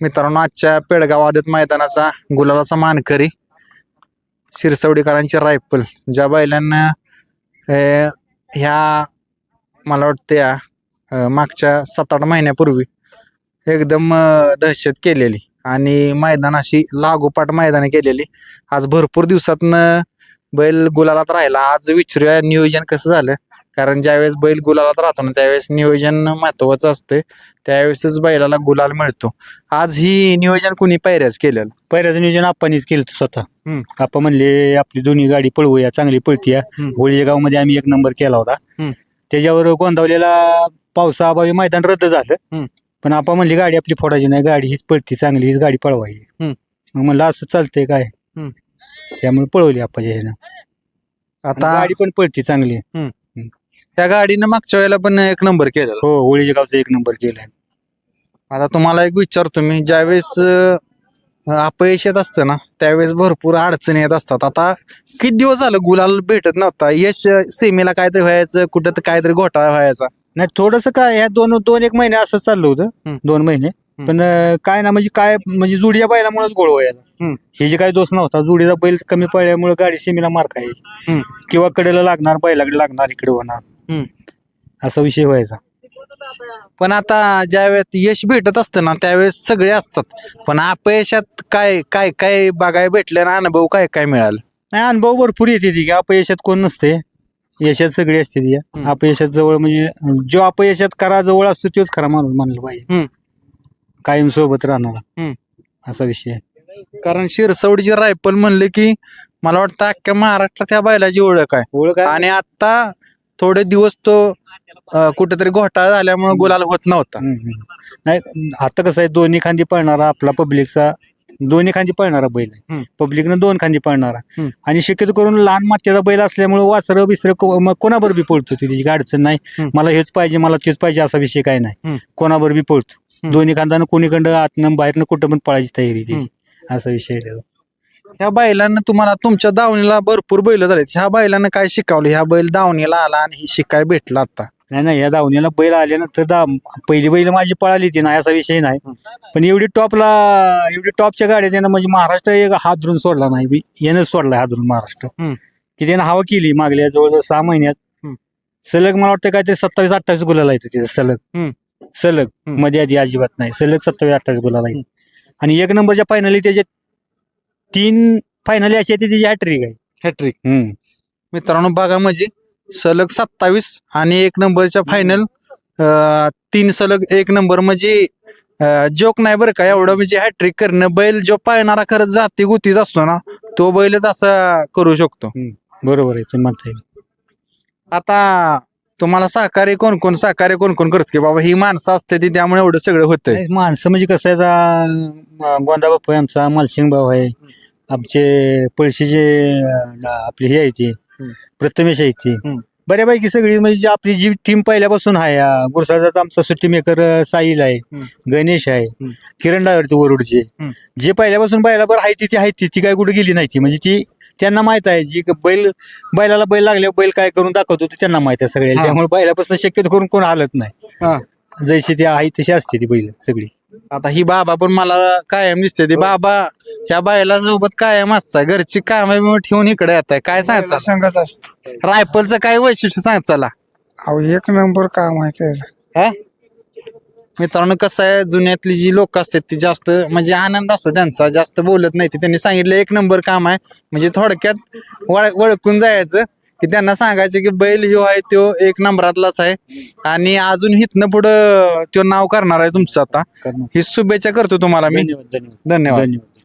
मित्रांनो आजच्या पेडगाव आदत मैदानाचा गुलालाचा मानकरी शिरसवडीकरांची रायफल. ज्या बैलांना ह्या मला वाटतं या मागच्या सात आठ महिन्यापूर्वी एकदम दहशत केलेली आणि मैदानाशी लागोपाठ मैदानं केलेली. आज भरपूर दिवसातनं बैल गुलालात राहिला. आज विचारूया. नियोजन कसं झालं? कारण ज्यावेळेस बैल गुलालात राहतो ना त्यावेळेस नियोजन महत्वाचं असते त्यावेळेसच बैलाला गुलाल मिळतो आज ही नियोजन कुणी पायऱ्याच केलेलं पहिल्याचं नियोजन आप्पानीच केलं होतं स्वतः हम्म. आप्पा म्हणले आपली दोन्ही गाडी पळवूया चांगली पळतीया हम्म. होळीगावमध्ये आम्ही एक नंबर केला होता हम्म. त्याच्यावर गोंदावलेला पावसाअभावी मैदान रद्द झालं. पण आपण म्हणली गाडी आपली फोडायची नाही गाडी हीच पळती चांगली हीच गाडी पळवायची हम्म. मग म्हणलं असं चालतंय काय हम्म. त्यामुळे पळवली आणि आता गाडी पण पळती चांगली त्या गाडीनं मागच्या वेळेला पण एक नंबर केलेला. हो होळीच्या गावचा एक नंबर केलाय आता तुम्हाला एक विचारतो मी ज्यावेळेस अं, अपयश येत असतं ना त्यावेळेस भरपूर अडचणी येत असतात. आता किती दिवस झालं गुलाल भेटत नव्हता? यश सेमीला काहीतरी व्हायचं कुठं तर काहीतरी घोटाळा व्हायचा. नाही थोडस काय ह्या दोन दोन एक महिने असं चाललं होतं. हम्म. दोन महिने. पण अं, काय ना म्हणजे काय म्हणजे जुडीच्या बैलामुळेच गोळ व्हायला. हम्म. हे जे काही दोष नव्हता जुडीचा बैल कमी पडल्यामुळे गाडी सीमेला मार खायची. हम्म. किंवा कडेला लागणार बैलाकडे लागणार इकडे होणार. हम्म. असा विषय व्हायचा. पण आता ज्यावेळेस यश भेटत असतं ना त्यावेळेस सगळे असतात. पण अपयशात काय काय काय बघायला भेटलं ना अनुभव काय काय मिळालं? नाही अनुभव भरपूर येते ती. की अपयशात कोण नसते. यशात सगळी असते ती. हम्म. अपयशात जवळ म्हणजे जो अपयशात करा जवळ असतो तोच खरा माणूस मानला पाहिजे. हम्म. कायम सोबत राहणारा. असा विषय आहे. कारण शिरसवडीची रायफल म्हणले की मला वाटतं अख्ख्या महाराष्ट्रात त्या बैलाची ओळख आहे ओळख आहे. आणि आता थोडे दिवस तो अं, कुठेतरी घोटाळा झाल्यामुळे गुलाल होत नव्हता हम्म, हम्म. नाही आता कसं आहे दोन्ही खांदी पळणारा आपला पब्लिकचा दोन्ही खांदी पळणारा बैल हम्म. आहे पब्लिकनं दोन खांदी पळणारा हम्म. आणि शक्यतो करून लहान मात्याचा बैल असल्यामुळे वासरं बिसरं को- मग कोणाबर बी पळतो ती काय अडचण नाही हम्म. मला हेच पाहिजे मला तेच पाहिजे असा विषय काय नाही हम्म. कोणाबर बी पळतो. दोन्ही खांदानं कोणीकडं आतनं बाहेरनं कुठं पण पळायची तयारी त्याची. असा विषय आहे त्याचा. ह्या बैलांना तुम्हाला तुमच्या दावणीला भरपूर बैल झालेत. ह्या बैलांना काय शिकवलं? ह्या बैल दावणीला आला आणि ही शिकाय भेटला आता नाही नाही या धावणीला बैल आल्यानंतर दा पहिली बैल माझी पळाली ती. नाही असा विषय नाही. पण एवढी टॉपला एवढी टॉपच्या गाड्या त्यानं म्हणजे महाराष्ट्र एक हात धरून सोडला नाही. बी यानं सोडला हात धरून महाराष्ट्र. हम्म. की त्यानं हवा केली मागल्या जवळजवळ सहा महिन्यात. हम्म. सलग मला वाटतं काय ते सत्तावीस अठ्ठावीस गुलाला येतं तिथं सलग. हम्म. सलग हम्म. मध्ये आधी अजिबात नाही. सलग सत्तावीस अठ्ठावीस गुलाला येतं आणि एक नंबरच्या फायनली त्याचे तीन फायनली अशी आहे ती त्याची हॅट्रिक आहे. हॅट्रिक हम्म. मित्रांनो बघा म्हणजे सलग सत्तावीस आणि एक नंबरच्या फायनल तीन सलग एक नंबर म्हणजे जोक नाही बरं का. एवढं म्हणजे हॅट्रिक करणं. बैल जो पाळणारा खरंच जाती गुतीच असतो ना तो बैलच असा करू शकतो. बरोबर आहे. तुम्ही म्हणताय. आता तुम्हाला सहकार्य कोण कोण सहकार्य कोण कोण करत की बाबा ही माणसं असते ती त्यामुळे एवढं सगळं होतंय माणसं म्हणजे कसं आहे आता, गोंदा बापू आहे आमचा मालसिंग भाऊ आहे आमचे पळशीचे आपले हे आहे ते. प्रथमेश आहे ते. बऱ्यापैकी सगळी म्हणजे आपली जी टीम पहिल्यापासून आहे अं, गुरसाळचा आमचा सुट्टी मेकर साहिल आहे हम्म. गणेश आहे हम्म. किरण डायवरती वरुडचे हम्म. जे पहिल्यापासून बैलाबर आहे ती ती आहे ती ती काय कुठे गेली नाही ती म्हणजे ती त्यांना माहीत आहे जी क- बैल बैलाला बैल लागले बैल काय करून दाखवतो ते त्यांना माहीत आहे सगळ्या हा. त्यामुळे बैलापासून शक्यतो करून कोण हालत नाही जशी ती आहे तशी असते ती बैल सगळी आता ही बाबा पण मला कायम दिसते ती बाबा ह्या बायला सोबत कायम असतात घरची काम ठेवून इकडे येत आहे काय सांगायचं संघच असतो. रायफलचं काय वैशिष्ट्य सांग चला. अहो एक नंबर काम आहे त्याचं मित्रांनो कसं आहे? जुन्यातली जी लोक असतात ती जास्त म्हणजे आनंद असतो त्यांचा. जास्त बोलत नाही ते त्यांनी सांगितलं एक नंबर काम आहे. म्हणजे थोडक्यात वळ- ओळखून जायचं. की त्यांना सांगायचं की बैल ह्यो आहे तो एक नंबरातलाच आहे. आणि अजून हिथनं पुढं तो नाव करणार आहे तुमचं आता. ही शुभेच्छा करतो तुम्हाला मी. धन्यवाद. धन्यवाद.